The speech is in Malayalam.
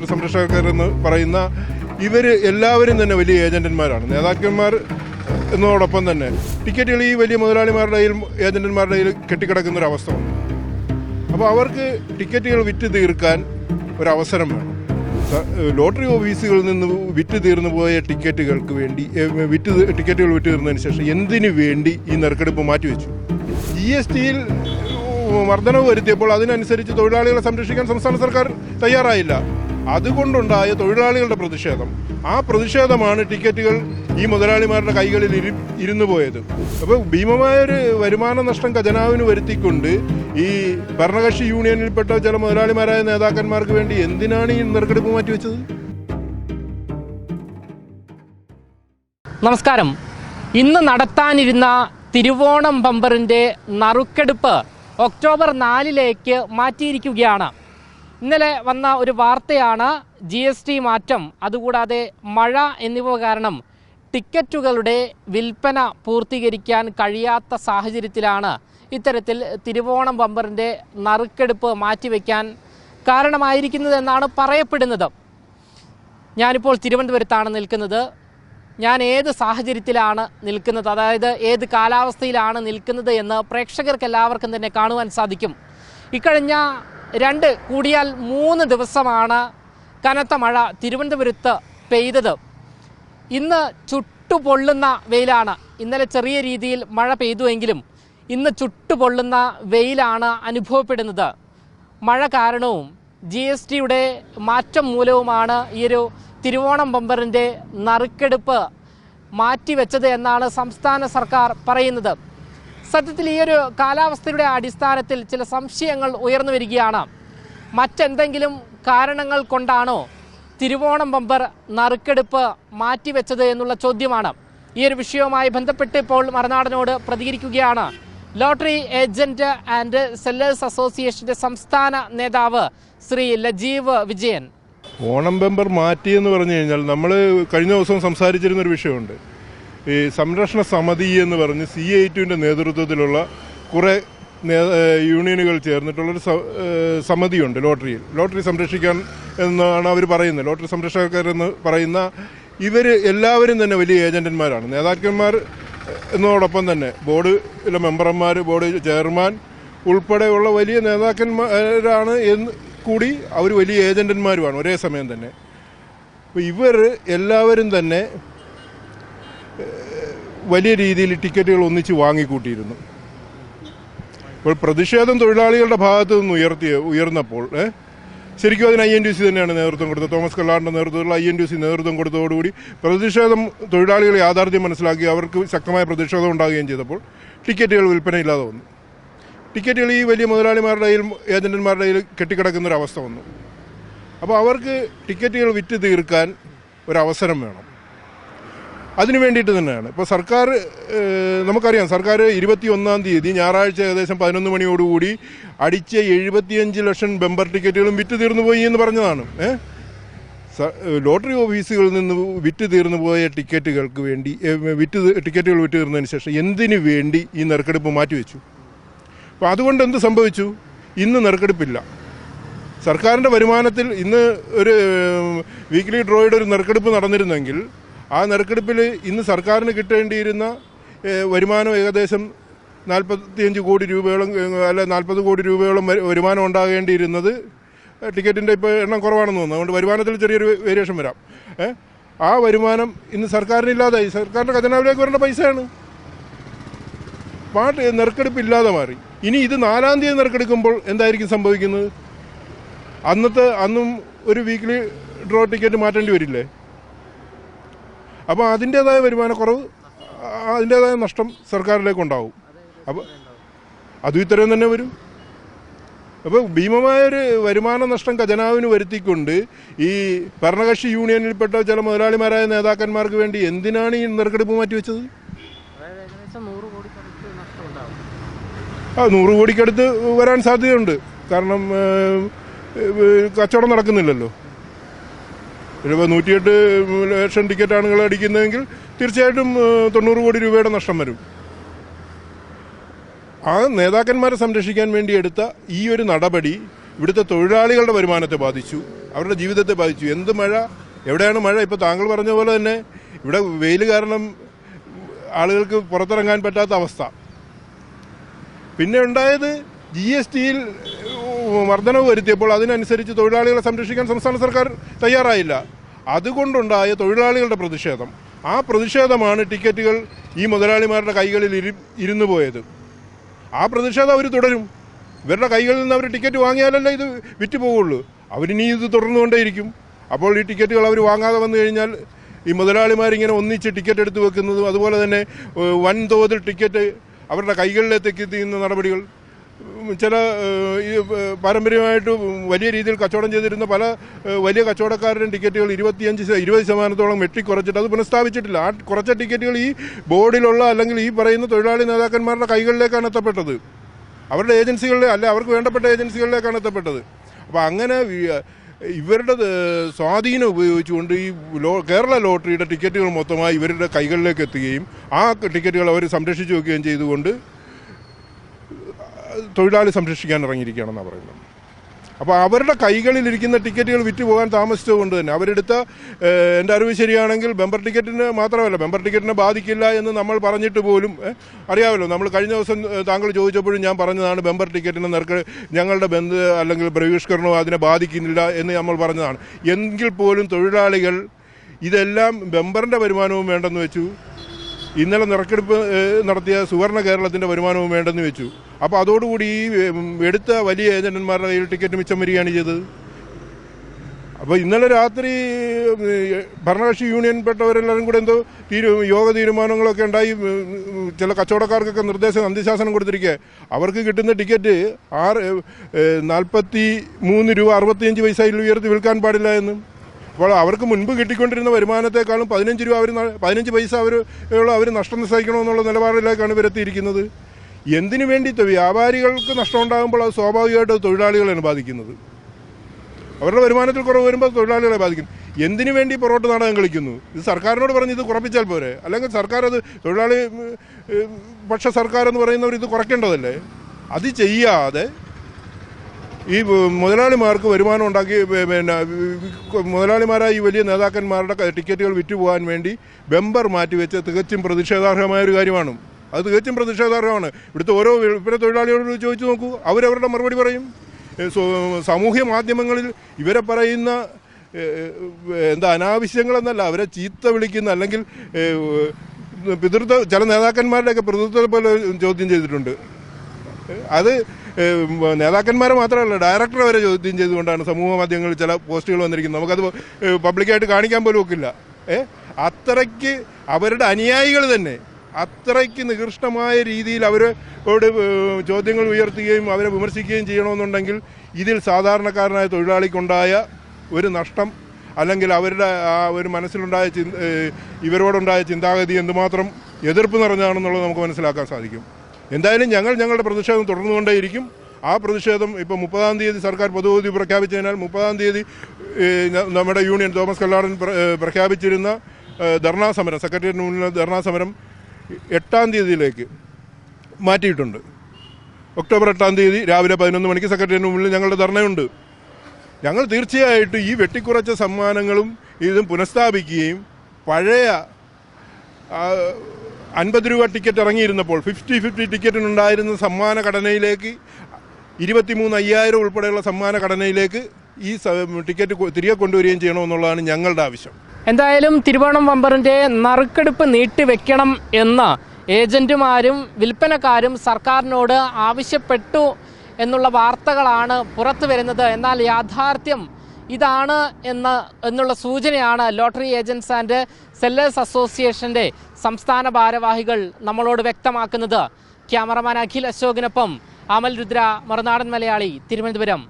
ലോട്ടറി സംരക്ഷകരെന്ന് പറയുന്ന ഇവർ എല്ലാവരും തന്നെ വലിയ ഏജന്റന്മാരാണ് നേതാക്കന്മാർ എന്നതോടൊപ്പം തന്നെ. ടിക്കറ്റുകൾ ഈ വലിയ മുതലാളിമാരുടെ കയ്യിൽ ഏജന്റന്മാരുടെ കയ്യിൽ കെട്ടിക്കിടക്കുന്ന ഒരു അവസ്ഥ വന്നു. അപ്പോൾ അവർക്ക് ടിക്കറ്റുകൾ വിറ്റ് തീർക്കാൻ ഒരവസരം വേണം. ലോട്ടറി ഓഫീസുകളിൽ നിന്ന് വിറ്റ് തീർന്നു പോയ ടിക്കറ്റുകൾക്ക് വേണ്ടി വിറ്റ് ടിക്കറ്റുകൾ വിറ്റ് തീർന്നതിന് ശേഷം എന്തിനു വേണ്ടി ഈ നറുക്കെടുപ്പ് മാറ്റിവെച്ചു ജി എസ് ടിയിൽ വർധനവ് വരുത്തിയപ്പോൾ അതിനനുസരിച്ച് തൊഴിലാളികളെ സംരക്ഷിക്കാൻ സംസ്ഥാന സർക്കാർ തയ്യാറായില്ല. അതുകൊണ്ടുണ്ടായ തൊഴിലാളികളുടെ പ്രതിഷേധം. ആ പ്രതിഷേധമാണ് ടിക്കറ്റുകൾ ഈ മുതലാളിമാരുടെ കൈകളിൽ ഇരു ഇരുന്നു പോയത്. അപ്പോൾ ഭീമമായൊരു വരുമാന നഷ്ടം ഖജനാവിന് വരുത്തിക്കൊണ്ട് ഈ ഭരണകക്ഷി യൂണിയനിൽപ്പെട്ട ചില മുതലാളിമാരായ നേതാക്കന്മാർക്ക് വേണ്ടി എന്തിനാണ് ഈ നറുക്കെടുപ്പ് മാറ്റിവെച്ചത്? നമസ്കാരം. ഇന്ന് നടത്താനിരുന്ന തിരുവോണം ബമ്പറിന്റെ നറുക്കെടുപ്പ് ഒക്ടോബർ നാലിലേക്ക് മാറ്റിയിരിക്കുകയാണ്. ഇന്നലെ വന്ന ഒരു വാർത്തയാണ് ജി എസ് ടി മാറ്റം അതുകൂടാതെ മഴ എന്നിവ കാരണം ടിക്കറ്റുകളുടെ വിൽപ്പന പൂർത്തീകരിക്കാൻ കഴിയാത്ത സാഹചര്യത്തിലാണ് ഇത്തരത്തിൽ തിരുവോണം ബമ്പറിന്റെ നറുക്കെടുപ്പ് മാറ്റിവെക്കാൻ കാരണമായിരിക്കുന്നതെന്നാണ് പറയപ്പെടുന്നത്. ഞാനിപ്പോൾ തിരുവനന്തപുരത്താണ് നിൽക്കുന്നത്. ഞാൻ ഏത് സാഹചര്യത്തിലാണ് നിൽക്കുന്നത്? അതായത് ഏത് കാലാവസ്ഥയിലാണ് നിൽക്കുന്നത് എന്ന് പ്രേക്ഷകർക്ക് എല്ലാവർക്കും തന്നെ കാണുവാൻ സാധിക്കും. ഇക്കഴിഞ്ഞ രണ്ട് കൂടിയാൽ മൂന്ന് ദിവസമാണ് കനത്ത മഴ തിരുവനന്തപുരത്ത് പെയ്തത്. ഇന്ന് ചുട്ടുപൊള്ളുന്ന വെയിലാണ്. ഇന്നലെ ചെറിയ രീതിയിൽ മഴ പെയ്തുവെങ്കിലും ഇന്ന് ചുട്ടുപൊള്ളുന്ന വെയിലാണ് അനുഭവപ്പെടുന്നത്. മഴ കാരണവും ജി എസ് ടിയുടെ മാറ്റം മൂലവുമാണ് ഈയൊരു തിരുവോണം ബമ്പറിന്റെ നറുക്കെടുപ്പ് മാറ്റിവെച്ചത് എന്നാണ് സംസ്ഥാന സർക്കാർ പറയുന്നത്. സത്യത്തിൽ ഈ ഒരു കാലാവസ്ഥയുടെ അടിസ്ഥാനത്തിൽ ചില സംശയങ്ങൾ ഉയർന്നു വരികയാണ്. മറ്റെന്തെങ്കിലും കാരണങ്ങൾ കൊണ്ടാണോ തിരുവോണം ബമ്പർ നറുക്കെടുപ്പ് മാറ്റിവെച്ചത് എന്നുള്ള ചോദ്യമാണ്. ഈ ഒരു വിഷയവുമായി ബന്ധപ്പെട്ട് ഇപ്പോൾ മറുനാടനോട് പ്രതികരിക്കുകയാണ്. ലോട്ടറി ഏജന്റ് ആൻഡ് സെല്ലേഴ്സ് അസോസിയേഷന്റെ സംസ്ഥാന നേതാവ് ശ്രീ ലജീവ് വിജയൻ. ഓണം ബമ്പർ മാറ്റി എന്ന് പറഞ്ഞു കഴിഞ്ഞാൽ നമ്മൾ കഴിഞ്ഞ ദിവസം സംസാരിച്ചിരുന്ന ഒരു വിഷയമുണ്ട്. ഈ സംരക്ഷണ സമിതി എന്ന് പറഞ്ഞ് സി ഐ ടുവിന്റെ നേതൃത്വത്തിലുള്ള കുറേ യൂണിയനുകൾ ചേർന്നിട്ടുള്ളൊരു സമിതിയുണ്ട് ലോട്ടറിയിൽ. ലോട്ടറി സംരക്ഷിക്കാൻ എന്നാണ് അവർ പറയുന്നത്. ലോട്ടറി സംരക്ഷകരെന്ന് പറയുന്ന ഇവർ എല്ലാവരും തന്നെ വലിയ ഏജന്റന്മാരാണ് നേതാക്കന്മാർ എന്നതോടൊപ്പം തന്നെ ബോർഡിലെ മെമ്പർമാർ ബോർഡ് ചെയർമാൻ ഉൾപ്പെടെയുള്ള വലിയ നേതാക്കന്മാരാണ് എന്ന് കൂടി അവർ വലിയ ഏജന്റന്മാരുമാണ് ഒരേ സമയം തന്നെ. അപ്പോൾ ഇവർ എല്ലാവരും തന്നെ വലിയ രീതിയിൽ ടിക്കറ്റുകൾ ഒന്നിച്ച് വാങ്ങിക്കൂട്ടിയിരുന്നു. ഇപ്പോൾ പ്രതിഷേധം തൊഴിലാളികളുടെ ഭാഗത്തു നിന്ന് ഉയർത്തിയ ഉയർന്നപ്പോൾ ശരിക്കും അതിന് ഐ എൻ ടി സി തന്നെയാണ് നേതൃത്വം കൊടുത്തത്. തോമസ് കല്ലാറിന്റെ നേതൃത്വത്തിലുള്ള ഐ എൻ ടി സി നേതൃത്വം കൊടുത്തതോടുകൂടി പ്രതിഷേധം തൊഴിലാളികൾ യാഥാർത്ഥ്യം മനസ്സിലാക്കി അവർക്ക് ശക്തമായ പ്രതിഷേധം ഉണ്ടാകുകയും ചെയ്തപ്പോൾ ടിക്കറ്റുകൾ വിൽപ്പനയില്ലാതെ വന്നു. ടിക്കറ്റുകൾ ഈ വലിയ മുതലാളിമാരുടെ കയ്യിലും ഏജന്റന്മാരുടെ കയ്യിൽ കെട്ടിക്കിടക്കുന്നൊരവസ്ഥ വന്നു. അപ്പോൾ അവർക്ക് ടിക്കറ്റുകൾ വിറ്റ് തീർക്കാൻ ഒരവസരം വേണം. അതിനു വേണ്ടിയിട്ട് തന്നെയാണ്. ഇപ്പോൾ സർക്കാർ നമുക്കറിയാം സർക്കാർ ഇരുപത്തി ഒന്നാം തീയതി ഞായറാഴ്ച ഏകദേശം പതിനൊന്ന് മണിയോടുകൂടി അടിച്ച എഴുപത്തിയഞ്ച് ലക്ഷം ബെമ്പർ ടിക്കറ്റുകളും വിറ്റ് തീർന്നു പോയി എന്ന് പറഞ്ഞതാണ്. ലോട്ടറി ഓഫീസുകളിൽ നിന്ന് വിറ്റ് തീർന്നു പോയ ടിക്കറ്റുകൾക്ക് വേണ്ടി വിറ്റ് ടിക്കറ്റുകൾ വിറ്റ് തീർന്നതിന് ശേഷം എന്തിനു വേണ്ടി ഈ നെറുക്കെടുപ്പ് മാറ്റിവെച്ചു? അപ്പോൾ അതുകൊണ്ട് എന്ത് സംഭവിച്ചു? ഇന്ന് നെറുക്കെടുപ്പില്ല. സർക്കാരിന്റെ വരുമാനത്തിൽ ഇന്ന് ഒരു വീക്ക്ലി ഡ്രോയുടെ ഒരു നെറുക്കെടുപ്പ് നടന്നിരുന്നെങ്കിൽ ആ നറുക്കെടുപ്പിൽ ഇന്ന് സർക്കാരിന് കിട്ടേണ്ടിയിരുന്ന വരുമാനം ഏകദേശം നാൽപ്പത്തിയഞ്ച് കോടി രൂപയോളം അല്ല നാൽപ്പത് കോടി രൂപയോളം വരു- വരുമാനം ഉണ്ടാകേണ്ടിയിരുന്നത് ടിക്കറ്റിന്റെ ഇപ്പോൾ എണ്ണം കുറവാണെന്ന് തോന്നുന്നു. അതുകൊണ്ട് വരുമാനത്തിൽ ചെറിയൊരു വേരിയേഷൻ വരാം. ആ വരുമാനം ഇന്ന് സർക്കാരിനില്ലാതായി. സർക്കാരിന്റെ ഖജനാവിലേക്ക് വരേണ്ട പൈസയാണ്. പാട്ട് നെറുക്കെടുപ്പ് ഇല്ലാതെ മാറി. ഇനി ഇത് നാലാം തീയതി നെറുക്കെടുക്കുമ്പോൾ എന്തായിരിക്കും സംഭവിക്കുന്നത്? അന്നത്തെ അന്നും ഒരു വീക്കിലി ഡ്രോ ടിക്കറ്റ് മാറ്റേണ്ടി വരില്ലേ? അപ്പോൾ അതിന്റേതായ വരുമാനക്കുറവ് അതിന്റേതായ നഷ്ടം സർക്കാരിലേക്ക് ഉണ്ടാവും അപ്പോൾ അതും ഇത്രയും തന്നെ വരും. അപ്പോൾ ഭീമമായൊരു വരുമാന നഷ്ടം ഖജനാവിന് വരുത്തിക്കൊണ്ട് ഈ ഭരണകക്ഷി യൂണിയനിൽപ്പെട്ട ചില മുതലാളിമാരായ നേതാക്കന്മാർക്ക് വേണ്ടി എന്തിനാണ് ഈ നെറുക്കെടുപ്പ് മാറ്റിവെച്ചത്? ആ നൂറ് കോടിക്കടുത്ത് വരാൻ സാധ്യതയുണ്ട്. കാരണം കച്ചവടം നടക്കുന്നില്ലല്ലോ. ഇപ്പോൾ നൂറ്റിയെട്ട് ലക്ഷം ടിക്കറ്റാണ് നിങ്ങൾ അടിക്കുന്നതെങ്കിൽ തീർച്ചയായിട്ടും തൊണ്ണൂറ് കോടി രൂപയുടെ നഷ്ടം വരും. ആ നേതാക്കന്മാരെ സംരക്ഷിക്കാൻ വേണ്ടി എടുത്ത ഈ ഒരു നടപടി ഇവിടുത്തെ തൊഴിലാളികളുടെ വരുമാനത്തെ ബാധിച്ചു അവരുടെ ജീവിതത്തെ ബാധിച്ചു. എന്ത് മഴ? എവിടെയാണ് മഴ? ഇപ്പോൾ താങ്കൾ പറഞ്ഞ പോലെ തന്നെ ഇവിടെ വെയിൽ കാരണം ആളുകൾക്ക് പുറത്തിറങ്ങാൻ പറ്റാത്ത അവസ്ഥ. പിന്നെ ഉണ്ടായത് ജി എസ് ടിയിൽ വർധനവ് വരുത്തിയപ്പോൾ അതിനനുസരിച്ച് തൊഴിലാളികളെ സംരക്ഷിക്കാൻ സംസ്ഥാന സർക്കാർ തയ്യാറായില്ല. അതുകൊണ്ടുണ്ടായ തൊഴിലാളികളുടെ പ്രതിഷേധം. ആ പ്രതിഷേധമാണ് ടിക്കറ്റുകൾ ഈ മുതലാളിമാരുടെ കൈകളിൽ ഇരു ഇരുന്നു പോയത്. ആ പ്രതിഷേധം അവർ തുടരും. ഇവരുടെ കൈകളിൽ നിന്ന് അവർ ടിക്കറ്റ് വാങ്ങിയാലല്ലേ ഇത് വിറ്റ് പോവുള്ളൂ. അവരിനി ഇത് തുടർന്നുകൊണ്ടേയിരിക്കും. അപ്പോൾ ഈ ടിക്കറ്റുകൾ അവർ വാങ്ങാതെ വന്നു കഴിഞ്ഞാൽ ഈ മുതലാളിമാരിങ്ങനെ ഒന്നിച്ച് ടിക്കറ്റ് എടുത്ത് വെക്കുന്നതും അതുപോലെ തന്നെ വൻതോതിൽ ടിക്കറ്റ് അവരുടെ കൈകളിലേക്ക് എത്തിക്കുന്ന നടപടികൾ ചില ഈ പാരമ്പര്യമായിട്ട് വലിയ രീതിയിൽ കച്ചവടം ചെയ്തിരുന്ന പല വലിയ കച്ചവടക്കാരുടെയും ടിക്കറ്റുകൾ ഇരുപത്തിയഞ്ച് ഇരുപത് ശതമാനത്തോളം വെട്ടിക്കുറച്ചിട്ട് അത് പുനഃസ്ഥാപിച്ചിട്ടില്ല. ആ കുറച്ച ടിക്കറ്റുകൾ ഈ ബോർഡിലുള്ള അല്ലെങ്കിൽ ഈ പറയുന്ന തൊഴിലാളി നേതാക്കന്മാരുടെ കൈകളിലേക്കാണ് എത്തപ്പെട്ടത്. അവരുടെ ഏജൻസികളിലെ അല്ല അവർക്ക് വേണ്ടപ്പെട്ട ഏജൻസികളിലേക്കാണ് എത്തപ്പെട്ടത്. അപ്പോൾ അങ്ങനെ ഇവരുടെ സ്വാധീനം ഉപയോഗിച്ചുകൊണ്ട് ഈ ലോ കേരള ലോട്ടറിയുടെ ടിക്കറ്റുകൾ മൊത്തമായി ഇവരുടെ കൈകളിലേക്ക് എത്തുകയും ആ ടിക്കറ്റുകൾ അവർ സംരക്ഷിച്ചു വെക്കുകയും ചെയ്തുകൊണ്ട് തൊഴിലാളി സംരക്ഷിക്കാൻ ഇറങ്ങിയിരിക്കുകയാണെന്നാണ് പറയുന്നത്. അപ്പോൾ അവരുടെ കൈകളിലിരിക്കുന്ന ടിക്കറ്റുകൾ വിറ്റ് പോകാൻ താമസിച്ചതുകൊണ്ട് തന്നെ അവരെടുത്ത എന്റെ അറിവ് ശരിയാണെങ്കിൽ മെമ്പർ ടിക്കറ്റിന് മാത്രമല്ല മെമ്പർ ടിക്കറ്റിനെ ബാധിക്കില്ല എന്ന് നമ്മൾ പറഞ്ഞിട്ട് പോലും അറിയാമല്ലോ. നമ്മൾ കഴിഞ്ഞ ദിവസം താങ്കൾ ചോദിച്ചപ്പോഴും ഞാൻ പറഞ്ഞതാണ് മെമ്പർ ടിക്കറ്റിന് നിരക്ക് ഞങ്ങളുടെ ബന്ധ അല്ലെങ്കിൽ ബഹിഷ്കരണവും അതിനെ ബാധിക്കുന്നില്ല എന്ന് നമ്മൾ പറഞ്ഞതാണ്. എങ്കിൽ പോലും തൊഴിലാളികൾ ഇതെല്ലാം മെമ്പറിന്റെ വരുമാനവും വേണ്ടെന്ന് വെച്ചു. ഇന്നലെ നിറക്കെടുപ്പ് നടത്തിയ സുവർണ കേരളത്തിന്റെ വരുമാനവും വേണ്ടെന്ന് വെച്ചു. അപ്പോൾ അതോടുകൂടി ഈ എടുത്ത വലിയ ഏജന്റന്മാരുടെ കയ്യിൽ ടിക്കറ്റ് മിച്ചം വരികയാണ് ചെയ്തത്. അപ്പോൾ ഇന്നലെ രാത്രി ഭരണകക്ഷി യൂണിയൻപ്പെട്ടവരെല്ലാവരും കൂടെ എന്തോ തീരു യോഗ തീരുമാനങ്ങളൊക്കെ ഉണ്ടായി. ചില കച്ചവടക്കാർക്കൊക്കെ നിർദ്ദേശം അന്ത്യശാസനം കൊടുത്തിരിക്കുക അവർക്ക് കിട്ടുന്ന ടിക്കറ്റ് ആറ് നാൽപ്പത്തി മൂന്ന് രൂപ അറുപത്തിയഞ്ച് പൈസയിൽ ഉയർത്തി വിൽക്കാൻ പാടില്ല എന്ന്. അപ്പോൾ അവർക്ക് മുൻപ് കിട്ടിക്കൊണ്ടിരുന്ന വരുമാനത്തെക്കാളും പതിനഞ്ച് രൂപ അവർ പതിനഞ്ച് പൈസ അവർ അവർ നഷ്ടം സഹിക്കണമെന്നുള്ള നിലപാടിലേക്കാണ് ഇവരെത്തിയിരിക്കുന്നത് എന്തിനു വേണ്ടി വ്യാപാരികൾക്ക് നഷ്ടം ഉണ്ടാകുമ്പോൾ അത് സ്വാഭാവികമായിട്ട് അത് തൊഴിലാളികളെയാണ് ബാധിക്കുന്നത്. അവരുടെ വരുമാനത്തിൽ കുറവ് വരുമ്പോൾ തൊഴിലാളികളെ ബാധിക്കുന്നു. എന്തിനു വേണ്ടി പൊറോട്ട് നാടകം കളിക്കുന്നു? ഇത് സർക്കാരിനോട് പറഞ്ഞ് ഇത് കുറപ്പിച്ചാൽ പോരെ? അല്ലെങ്കിൽ സർക്കാർ അത് തൊഴിലാളി പക്ഷ സർക്കാർ എന്ന് പറയുന്നവർ ഇത് കുറയ്ക്കേണ്ടതല്ലേ? അത് ചെയ്യാതെ ഈ മുതലാളിമാർക്ക് വരുമാനം ഉണ്ടാക്കി പിന്നെ മുതലാളിമാരായി ഈ വലിയ നേതാക്കന്മാരുടെ ടിക്കറ്റുകൾ വിറ്റുപോകാൻ വേണ്ടി ബെമ്പർ മാറ്റിവെച്ച് തികച്ചും പ്രതിഷേധാർഹമായ ഒരു കാര്യമാണ്. അത് തികച്ചും പ്രതിഷേധാർഹമാണ്. ഇവിടുത്തെ ഓരോ വിൽപ്പന തൊഴിലാളികളോട് ചോദിച്ചു നോക്കൂ. അവരവരുടെ മറുപടി പറയും. സാമൂഹ്യ മാധ്യമങ്ങളിൽ ഇവരെ പറയുന്ന എന്താ അനാവശ്യങ്ങളെന്നല്ല അവരെ ചീത്ത വിളിക്കുന്ന അല്ലെങ്കിൽ പിതൃത്വ ചില നേതാക്കന്മാരുടെയൊക്കെ പിതൃത്വത്തെ പോലെ ചോദ്യം ചെയ്തിട്ടുണ്ട്. അത് നേതാക്കന്മാരെ മാത്രമല്ല ഡയറക്ടർ വരെ ചോദ്യം ചെയ്തുകൊണ്ടാണ് സമൂഹ മാധ്യമങ്ങളിൽ ചില പോസ്റ്റുകൾ വന്നിരിക്കുന്നത്. നമുക്കത് പബ്ലിക്കായിട്ട് കാണിക്കാൻ പോലും ഒക്കില്ല. ഏ അത്രയ്ക്ക് അവരുടെ അനുയായികൾ തന്നെ അത്രയ്ക്ക് നികൃഷ്ടമായ രീതിയിൽ അവരോട് ചോദ്യങ്ങൾ ഉയർത്തുകയും അവരെ വിമർശിക്കുകയും ചെയ്യണമെന്നുണ്ടെങ്കിൽ ഇതിൽ സാധാരണക്കാരനായ തൊഴിലാളിക്കുണ്ടായ ഒരു നഷ്ടം അല്ലെങ്കിൽ അവരുടെ ആ ഒരു മനസ്സിലുണ്ടായ ചിന്ത ഇവരോടുണ്ടായ ചിന്താഗതി എന്തുമാത്രം എതിർപ്പ് നിറഞ്ഞാണെന്നുള്ളത് നമുക്ക് മനസ്സിലാക്കാൻ സാധിക്കും. എന്തായാലും ഞങ്ങൾ ഞങ്ങളുടെ പ്രതിഷേധം തുടർന്നുകൊണ്ടേയിരിക്കും. ആ പ്രതിഷേധം ഇപ്പോൾ മുപ്പതാം തീയതി സർക്കാർ പൊതുവധി പ്രഖ്യാപിച്ചതിനാൽ മുപ്പതാം തീയതി നമ്മുടെ യൂണിയൻ തോമസ് കല്ലാടൻ പ്രഖ്യാപിച്ചിരുന്ന ധർണാ സമരം സെക്രട്ടേറിയറ്റിന് മുന്നിലെ ധർണാ സമരം എട്ടാം തീയതിയിലേക്ക് മാറ്റിയിട്ടുണ്ട്. ഒക്ടോബർ എട്ടാം തീയതി രാവിലെ പതിനൊന്ന് മണിക്ക് സെക്രട്ടേറിയറ്റിന് മുന്നിൽ ഞങ്ങളുടെ ധർണയുണ്ട്. ഞങ്ങൾ തീർച്ചയായിട്ടും ഈ വെട്ടിക്കുറച്ച സമ്മാനങ്ങളും ഇതും പുനഃസ്ഥാപിക്കുകയും പഴയ അൻപത് രൂപ ടിക്കറ്റ് ഇറങ്ങിയിരുന്നപ്പോൾ ഫിഫ്റ്റി ഫിഫ്റ്റി ടിക്കറ്റിനുണ്ടായിരുന്ന സമ്മാന ഘടനയിലേക്ക് ഇരുപത്തിമൂന്ന് അയ്യായിരം ഉൾപ്പെടെയുള്ള സമ്മാന ഘടനയിലേക്ക് ഈ ടിക്കറ്റ് തിരികെ കൊണ്ടുവരികയും ചെയ്യണമെന്നുള്ളതാണ് ഞങ്ങളുടെ ആവശ്യം. എന്തായാലും തിരുവോണം വമ്പറിന്റെ നറുക്കെടുപ്പ് നീട്ടിവെക്കണം എന്ന ഏജന്റുമാരും വിൽപ്പനക്കാരും സർക്കാരിനോട് ആവശ്യപ്പെട്ടു എന്നുള്ള വാർത്തകളാണ് പുറത്തു വരുന്നത് എന്നാൽ യാഥാർത്ഥ്യം ഇതാണ് എന്ന എന്നുള്ള സൂചനയാണ് ലോട്ടറി ഏജൻസ് ആൻഡ് സെല്ലേഴ്സ് അസോസിയേഷന്റെ സംസ്ഥാന ഭാരവാഹികൾ നമ്മളോട് വ്യക്തമാക്കുന്നത്. ക്യാമറമാൻ അഖിൽ അശോകിനൊപ്പം അമൽ രുദ്ര മറുനാടൻ മലയാളി തിരുവനന്തപുരം.